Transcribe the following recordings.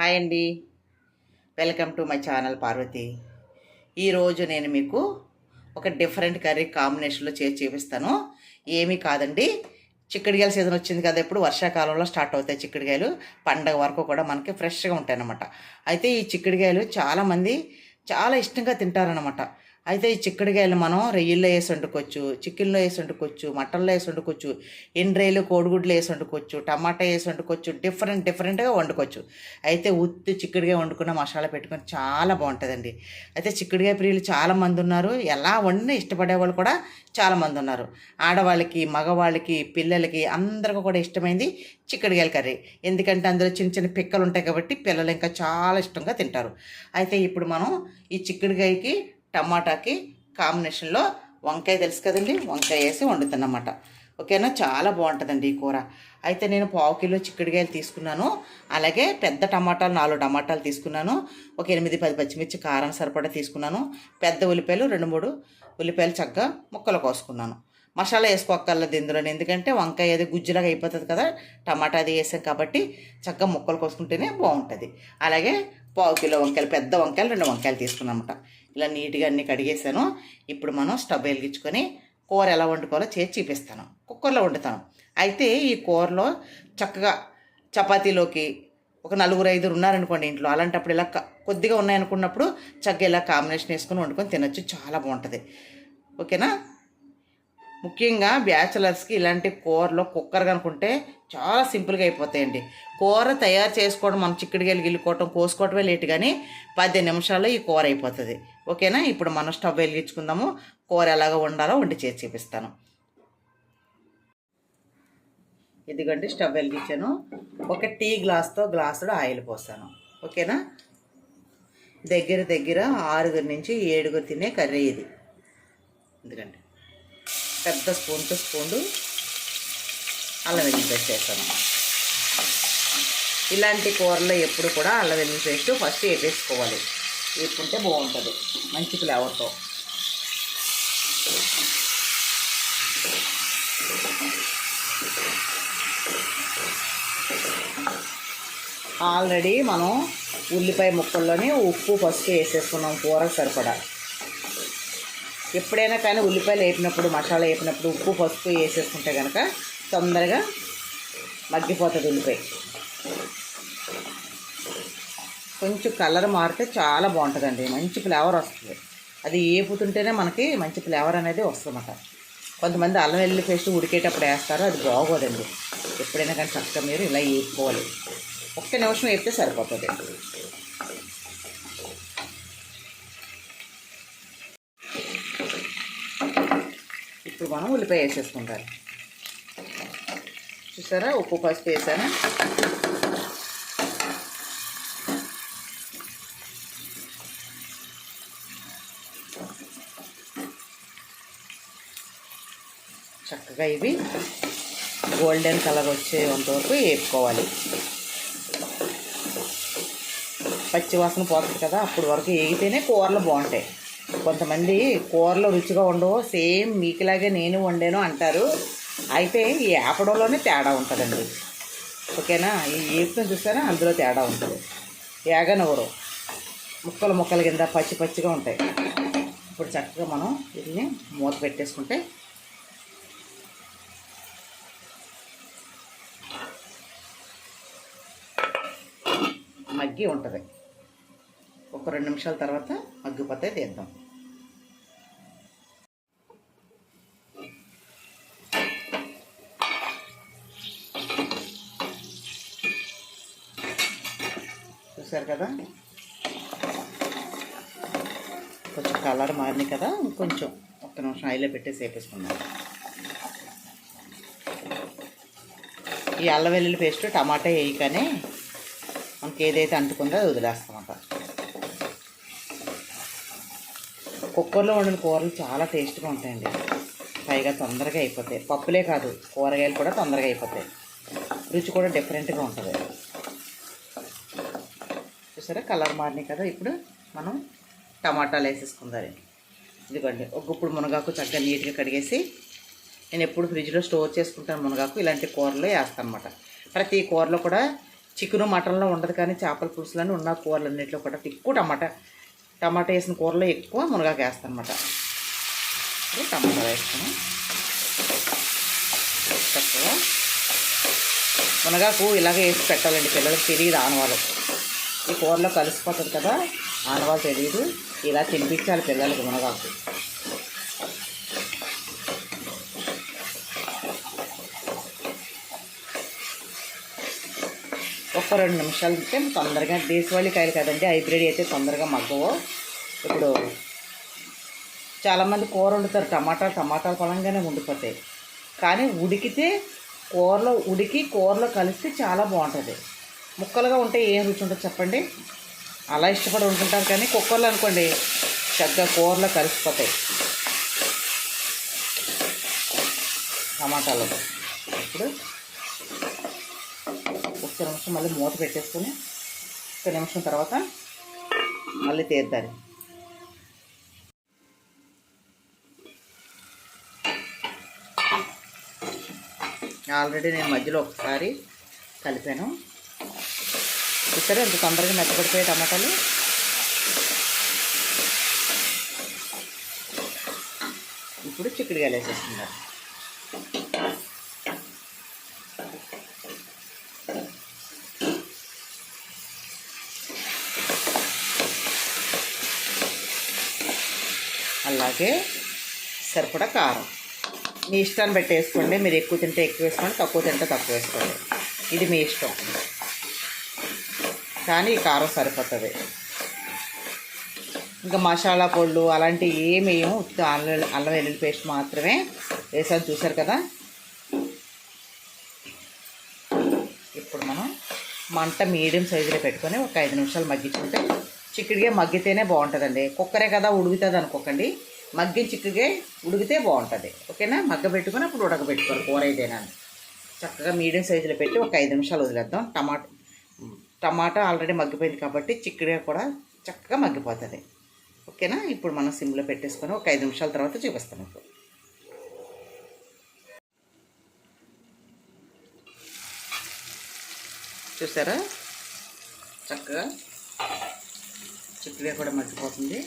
Hi అండి. Welcome to my channel Parvathi ఈరోజు నేను మీకు ఒక డిఫరెంట్ కర్రీ కాంబినేషన్లో చేసి చూపిస్తాను. ఏమీ కాదండి. చిక్కుడుగాయల సీజన్ వచ్చింది కదా ఇప్పుడు వర్షాకాలంలో స్టార్ట్ అవుతాయి చిక్కుడుగాయలు. పండగ వరకు కూడా మనకి ఫ్రెష్గా ఉంటాయన్నమాట. అయితే ఈ చిక్కుడుగాయలు చాలామంది చాలా ఇష్టంగా తింటారనమాట అయితే ఈ చిక్కడికాయలు మనం రొయ్యల్లో వేసి వండుకోవచ్చు చికెన్లో వేసి వండుకోవచ్చు మటన్లో వేసి వండుకోవచ్చు ఎండ్రేలు కోడిగుడ్లు వేసి వండుకోవచ్చు టమాటా వేసి వండుకోవచ్చు డిఫరెంట్ డిఫరెంట్గా వండుకోవచ్చు. అయితే ఉత్తి చిక్కుడుగాయ వండుకున్న మసాలా పెట్టుకొని చాలా బాగుంటుందండి. అయితే చిక్కుడుగాయ ప్రియులు చాలామంది ఉన్నారు. ఎలా వండినా ఇష్టపడే వాళ్ళు కూడా చాలామంది ఉన్నారు. ఆడవాళ్ళకి మగవాళ్ళకి పిల్లలకి అందరికీ కూడా ఇష్టమైంది చిక్కడికాయల కర్రీ. ఎందుకంటే అందులో చిన్న చిన్న పిక్కలు ఉంటాయి కాబట్టి పిల్లలు ఇంకా చాలా ఇష్టంగా తింటారు. అయితే ఇప్పుడు మనం ఈ చిక్కడికాయకి టమాటాకి కాంబినేషన్లో వంకాయ తెలుసు కదండి? వంకాయ వేసి వండుతున్నమాట. ఓకేనా? చాలా బాగుంటుందండి ఈ కూర. అయితే నేను పావు కిలో చిక్కుడుగాయలు తీసుకున్నాను. అలాగే పెద్ద టమాటాలు నాలుగు టమాటాలు తీసుకున్నాను. ఒక ఎనిమిది పది పచ్చిమిర్చి కారం సరిపడా తీసుకున్నాను. పెద్ద ఉల్లిపాయలు రెండు మూడు ఉల్లిపాయలు చక్కగా ముక్కలు కోసుకున్నాను. మసాలా వేసుకోక్కర్లేదు ఇందులో ఎందుకంటే వంకాయ అది గుజ్జులాగా అయిపోతుంది కదా? టమాటా అది వేసాం కాబట్టి చక్కగా ముక్కలు కోసుకుంటేనే బాగుంటుంది. అలాగే పావు కిలో వంకాయలు పెద్ద వంకాయలు రెండు వంకాయలు తీసుకున్నామట ఇలా నీట్గా అన్నీ కడిగేసాను. ఇప్పుడు మనం స్టవ్ వెలిగించుకొని కూర ఎలా వండుకోవాలో చేసి చూపిస్తాను. కుక్కర్లో వండుతాను. అయితే ఈ కూరలో చక్కగా చపాతీలోకి ఒక నలుగురు ఐదుగురు ఉన్నారనుకోండి ఇంట్లో అలాంటప్పుడు ఇలా కొద్దిగా ఉన్నాయనుకున్నప్పుడు చక్కగా ఇలా కాంబినేషన్ వేసుకొని వండుకొని తినొచ్చు. చాలా బాగుంటుంది. ఓకేనా? ముఖ్యంగా బ్యాచిలర్స్కి ఇలాంటి కూరలో కుక్కర్ కనుకుంటే చాలా సింపుల్గా అయిపోతాయండి. కూర తయారు చేసుకోవడం మనం చిక్కుడుగాయలు గిల్లుకోవటం కోసుకోవటమే లేట్ కానీ పది నిమిషాల్లో ఈ కూర అయిపోతుంది. ఓకేనా? ఇప్పుడు మనం స్టవ్ వెలిగించుకుందాము. కూర ఎలాగ వండాలో వండి చేసి చూపిస్తాను. ఇదిగోండి స్టవ్ వెలిగించాను. ఒక టీ గ్లాస్తో గ్లాసులో ఆయిల్ పోసాను. ఓకేనా? దగ్గర దగ్గర ఆరుగురు నుంచి ఏడుగురు తినే కర్రీ ఇది. ఎందుకండి పెద్ద స్పూన్తో స్పూన్ అల్లం వెల్లుల్లి పేస్ట్ వేస్తాను ఇలాంటి కూరలో ఎప్పుడు కూడా అల్లం వెల్లుల్లి పేస్ట్ ఫస్ట్ వేసేసుకోవాలి. వేసుకుంటే బాగుంటుంది. మంచి ఫ్లేవర్తో ఆల్రెడీ మనం ఉల్లిపాయ ముక్కల్లోనే ఉప్పు పసుపు వేసేసుకున్నాం. కూరకు సరిపడా. ఎప్పుడైనా కానీ ఉల్లిపాయలు వేపినప్పుడు మసాలా వేపినప్పుడు ఉప్పు పసుపు వేసేసుకుంటే కనుక తొందరగా మగ్గిపోతుంది ఉల్లిపాయ. కొంచెం కలర్ మారితే చాలా బాగుంటుందండి. మంచి ఫ్లేవర్ వస్తుంది. అది ఏపుతుంటేనే మనకి మంచి ఫ్లేవర్ అనేది వస్తుందన్నమాట కొంతమంది అల్లం వెల్లుల్లి పేస్ట్ ఉడికేటప్పుడు వేస్తారు. అది బాగోదండి. ఎప్పుడైనా కానీ చక్కగా మీరు ఇలా వేపుకోవాలి ఒక్క నిమిషం వేపితే సరిపోతుంది. ఇప్పుడు మనం ఉల్లిపాయ వేసేసుకుంటారు చూసారా? ఉప్పు పసుపు వేసాను. చక్కగా ఇవి గోల్డెన్ కలర్ వచ్చేంత వరకు వేపుకోవాలి. పచ్చివాసన పోతుంది కదా అప్పుడు వరకు వేగితేనే కూరలు బాగుంటాయి. కొంతమంది కూరలు రుచిగా ఉండవు సేమ్ మీకులాగే నేను వండాను అంటారు. అయితే ఈ ఏపడంలోనే తేడా ఉంటుందండి. ఓకేనా? ఈ ఏపుని చూసారా? అందులో తేడా ఉంటుంది. ఏగనవరు ముక్కలు ముక్కల కింద పచ్చి పచ్చిగా ఉంటాయి. ఇప్పుడు చక్కగా మనం వీటిని మూత పెట్టేసుకుంటే మగ్గి ఉంటుంది. ఒక రెండు నిమిషాల తర్వాత మగ్గిపోతే తీద్దాం. చూసారు కదా? కొంచెం కలర్ మారినాయి కదా? ఇంకొంచెం ఒక్క నిమిషం ఆయిల్లో పెట్టేసి వేపేసుకుందాం ఈ అల్లం వెల్లుల్లి పేస్ట్ టమాటా వేయగానే ఏదైతే అంటుకుందో అది వదిలేస్తామంట కుక్కర్లో వండిన కూరలు చాలా టేస్ట్గా ఉంటాయండి. పైగా తొందరగా అయిపోతాయి. పప్పులే కాదు కూరగాయలు కూడా తొందరగా అయిపోతాయి. రుచి కూడా డిఫరెంట్గా ఉంటుంది. చూసారా? కలర్ మారినాయి కదా. ఇప్పుడు మనం టమాటాలు వేసేసుకుందాం ఇదిగోండి ఒక ఇప్పుడు మునగాకు చక్కగా నీట్గా కడిగేసి నేను ఎప్పుడు ఫ్రిడ్జ్లో స్టోర్ చేసుకుంటాను మునగాకు. ఇలాంటి కూరలో వేస్తాను అనమాట ప్రతి కూరలో కూడా చికెను మటన్లో ఉండదు కానీ చేపల పులుసులని ఉన్న కూరలన్నింటిలో కూడా ఎక్కువ టమాటా. టమాటా వేసిన కూరలో ఎక్కువ మునగాకు వేస్తాను అనమాట టమాటా వేస్తాను. తక్కువ. మునగాకు ఇలాగే వేసి పెట్టాలండి పిల్లలకు తెలియదు ఆనవాళ్ళు. ఈ కూరలో కలిసిపోతుంది కదా ఆనవాళ్ళు తెలియదు. ఇలా తినిపించాలి పిల్లలకి మునగాకు. ఒక రెండు నిమిషాలు ఉంటే తొందరగా దేశవాళీ కాయలు కదండి. హైబ్రిడ్ అయితే తొందరగా మగ్గవు. ఇప్పుడు చాలామంది కూర వండుతారు. టమాటాలు టమాటాలు పొలంగానే ఉండిపోతాయి. కానీ ఉడికితే కూరలో ఉడికి కూరలో కలిస్తే చాలా బాగుంటుంది. ముక్కలుగా ఉంటే ఏం రుచి ఉంటుంది చెప్పండి? అలా ఇష్టపడి వండుకుంటారు కానీ కుక్కర్లు అనుకోండి చక్కగా కూరలో కలిసిపోతాయి. టమాటాలు. ఇప్పుడు ఒక్క నిమిషం మళ్ళీ మూత పెట్టేసుకొని ఒక నిమిషం తర్వాత మళ్ళీ తీద్దాలి. ఆల్రెడీ నేను మధ్యలో ఒకసారి కలిపాను. చూసారా ఎంత తొందరగా మెత్తపడిపోయే టమాటాలు? ఇప్పుడు చిక్కుడుగా వేసేస్తున్నారు అలాగే సరిపడా కారం. మీ ఇష్టాన్ని బట్టి వేసుకోండి. మీరు ఎక్కువ తింటే ఎక్కువ వేసుకోండి తక్కువ తింటే తక్కువ వేసుకోండి. ఇది మీ ఇష్టం. కానీ ఈ కారం సరిపోతుంది. ఇంకా మసాలా పొళ్ళు అలాంటివి ఏమి వేయము. అల్లం అల్లం వెల్లుల్లి పేస్ట్ మాత్రమే వేసాను చూసారు కదా? ఇప్పుడు మనం మంట మీడియం సైజులో పెట్టుకొని ఒక ఐదు నిమిషాలు మగ్గించుకుంటే చిక్కుడుగా మగ్గితేనే బాగుంటుందండి. కుక్కరే కదా ఉడుకుతుంది అనుకోకండి. మగ్గిన చిక్కుడుగా ఉడికితే బాగుంటుంది. ఓకేనా? మగ్గ పెట్టుకొని అప్పుడు ఉడకబెట్టుకోవాలి కూర అయితేనా చక్కగా మీడియం సైజులో పెట్టి ఒక ఐదు నిమిషాలు వదిలేద్దాం. టమాటా టమాటా ఆల్రెడీ మగ్గిపోయింది కాబట్టి చిక్కుడుగా కూడా చక్కగా మగ్గిపోతుంది. ఓకేనా? ఇప్పుడు మనం సిమ్లో పెట్టేసుకొని ఒక ఐదు నిమిషాల తర్వాత చూపిస్తాను ఇప్పుడు. చూసారా? చక్కగా చిక్కుడుగా కూడా మగ్గిపోతుంది.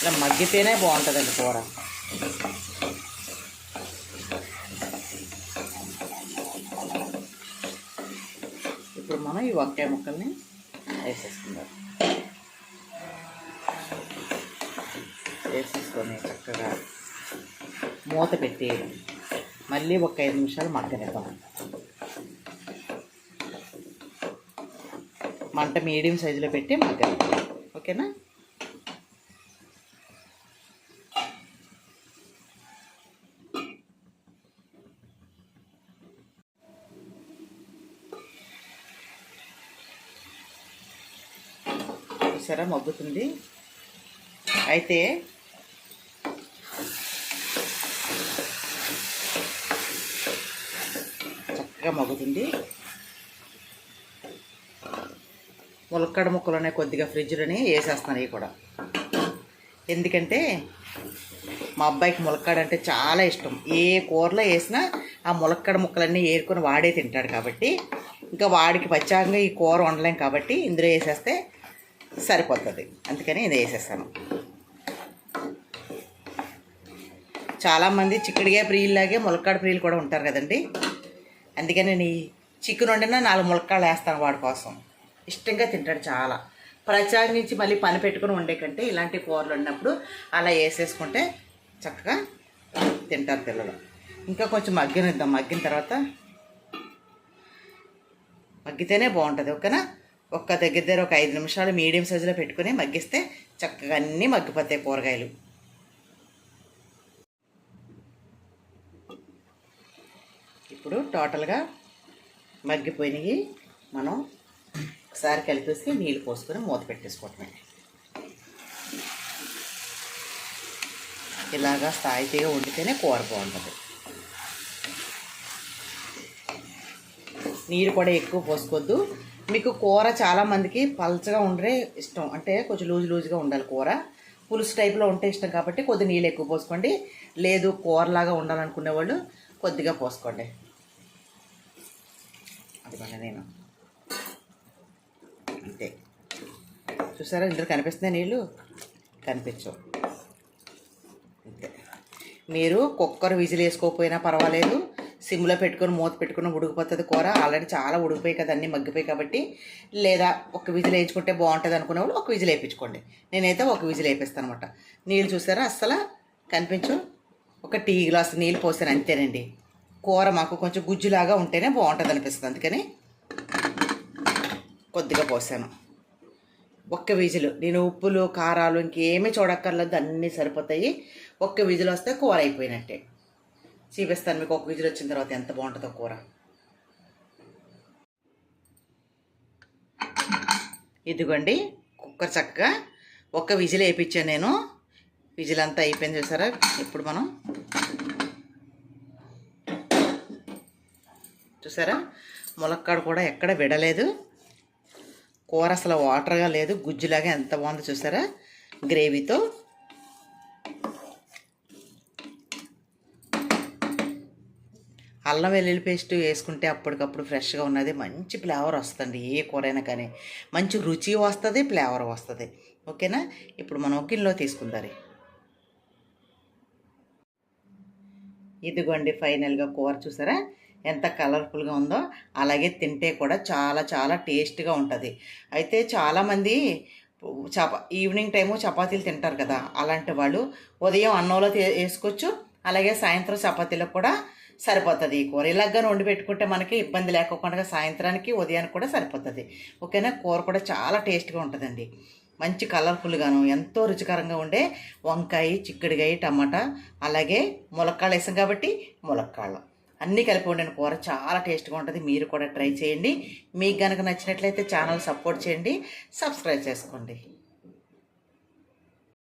ఇలా మగ్గితేనే బాగుంటుందండి కూర. ఇప్పుడు మనం ఈ వంకాయ ముక్కల్ని వేసేసుకుందాం. వేసేసుకొని చక్కగా మూత పెట్టి మళ్ళీ ఒక ఐదు నిమిషాలు మగ్గనిద్దాం. మంట మీడియం సైజులో పెట్టి మగ్గాలి ఓకేనా? చూసారా మగ్గుతుంది. అయితే చక్కగా మగ్గుతుంది. ములక్కడ ముక్కలునే కొద్దిగా ఫ్రిడ్జ్లోనే వేసేస్తాను ఇవి కూడా. ఎందుకంటే మా అబ్బాయికి ములక్కాడ అంటే చాలా ఇష్టం. ఏ కూరలో వేసినా ఆ ములక్కడ ముక్కలన్నీ ఏరుకొని వాడే తింటాడు కాబట్టి ఇంకా వాడికి పచ్చాకంగా ఈ కూర వండలేం కాబట్టి ఇందులో వేసేస్తే సరిపోతుంది. అందుకని ఇది వేసేస్తాను. చాలామంది చిక్కడిగా ప్రియుల్లాగే ములక్కాడ ప్రియులు కూడా ఉంటారు కదండి. అందుకని నేను ఈ చికెన్ వండినా నాలుగు ములక్కాడలు వేస్తాను వాడి కోసం. ఇష్టంగా తింటాడు చాలా. ప్రచారం నుంచి మళ్ళీ పని పెట్టుకుని ఉండే కంటే ఇలాంటి కూరలు ఉన్నప్పుడు అలా వేసేసుకుంటే చక్కగా తింటారు పిల్లలు. ఇంకా కొంచెం మగ్గినిద్దాం. మగ్గిన తర్వాత మగ్గితేనే బాగుంటుంది ఓకేనా? ఒక్క దగ్గర దగ్గర ఒక ఐదు నిమిషాలు మీడియం సైజులో పెట్టుకుని మగ్గిస్తే చక్కగా అన్నీ మగ్గిపోతాయి కూరగాయలు. ఇప్పుడు టోటల్గా మగ్గిపోయినవి మనం ఒకసారి కలిపేసి నీళ్ళు పోసుకొని మూత పెట్టేసుకోవటమే. ఇలాగా స్థాయితీగా వండితేనే కూర బాగుంటుంది. నీరు కూడా ఎక్కువ పోసుకోవద్దు మీకు కూర చాలామందికి పలచగా ఉండే ఇష్టం. అంటే కొంచెం లూజ్ లూజ్గా ఉండాలి కూర. పులుసు టైప్లో ఉంటే ఇష్టం కాబట్టి కొద్ది నీళ్ళు ఎక్కువ పోసుకోండి. లేదు కూరలాగా ఉండాలనుకునే వాళ్ళు కొద్దిగా పోసుకోండి. అది నేను. అంతే. చూసారా? ఇందులో కనిపిస్తున్నాయి నీళ్ళు కనిపించవు. అంతే. మీరు కుక్కర్ విజిల్ వేసుకోకపోయినా పర్వాలేదు. సిమ్లో పెట్టుకొని మూత పెట్టుకుని ఉడికిపోతుంది కూర. ఆల్రెడీ చాలా ఉడికిపోయి కదా అన్నీ మగ్గిపోయి కాబట్టి. లేదా ఒక విజిల్ వేయించుకుంటే బాగుంటుంది అనుకునే వాళ్ళు ఒక విజిల్ వేయించుకోండి. నేనైతే ఒక విజిల్ వేపిస్తాను అనమాట నీళ్ళు చూసారా? అస్సలు కనిపించు ఒక టీ గ్లాస్ నీళ్ళు పోసాను అంతేనండి. కూర మాకు కొంచెం గుజ్జులాగా ఉంటేనే బాగుంటుంది అనిపిస్తుంది. అందుకని కొద్దిగా పోసాను. ఒక్క విజిల్. నేను ఉప్పులు కారాలు ఇంకేమీ చూడక్కర్లేదు అన్నీ సరిపోతాయి. ఒక్క విజిల్ వస్తే కూర అయిపోయినట్టే. చూపిస్తాను మీకు ఒక విజిల్ వచ్చిన తర్వాత ఎంత బాగుంటుందో కూర. ఇదిగోండి కుక్కర్ చక్కగా ఒక్క విజిల్ వేయించాను నేను. విజిల్ అంతా అయిపోయింది చూసారా? ఇప్పుడు మనం చూసారా? ములక్కాడ కూడా ఎక్కడ విడలేదు. కూర అసలు వాటర్గా లేదు. గుజ్జులాగా ఎంత బాగుందో చూసారా? గ్రేవీతో. అల్లం వెల్లుల్లి పేస్ట్ వేసుకుంటే అప్పటికప్పుడు ఫ్రెష్గా ఉన్నది. మంచి ఫ్లేవర్ వస్తుంది ఏ కూరైనా కానీ. మంచి రుచి వస్తుంది ఫ్లేవర్ వస్తుంది. ఓకేనా? ఇప్పుడు మనం గిన్నెలో తీసుకుందారి ఇదిగోండి ఫైనల్గా కూర చూసారా? ఎంత కలర్ఫుల్గా ఉందో అలాగే తింటే కూడా చాలా చాలా టేస్ట్గా ఉంటుంది. అయితే చాలామంది చపా ఈవినింగ్ టైము చపాతీలు తింటారు కదా అలాంటి వాళ్ళు ఉదయం అన్నంలో వేసుకోవచ్చు అలాగే సాయంత్రం చపాతీలో కూడా సరిపోతుంది ఈ కూర. ఇలాగ వండి పెట్టుకుంటే మనకి ఇబ్బంది లేకుండా సాయంత్రానికి ఉదయానికి కూడా సరిపోతుంది. ఓకేనా? కూర కూడా చాలా టేస్ట్గా ఉంటుందండి. మంచి కలర్ఫుల్గాను ఎంతో రుచికరంగా ఉండే వంకాయ చిక్కుడుగాయ టమాటా అలాగే ములక్కాళ్ళు వేసాం కాబట్టి ములక్కాళ్ళు. అన్నీ కలిపి వండిన కూర చాలా టేస్ట్గా ఉంటుంది. మీరు కూడా ట్రై చేయండి. మీకు కనుక నచ్చినట్లయితే ఛానల్ సపోర్ట్ చేయండి. సబ్స్క్రైబ్ చేసుకోండి.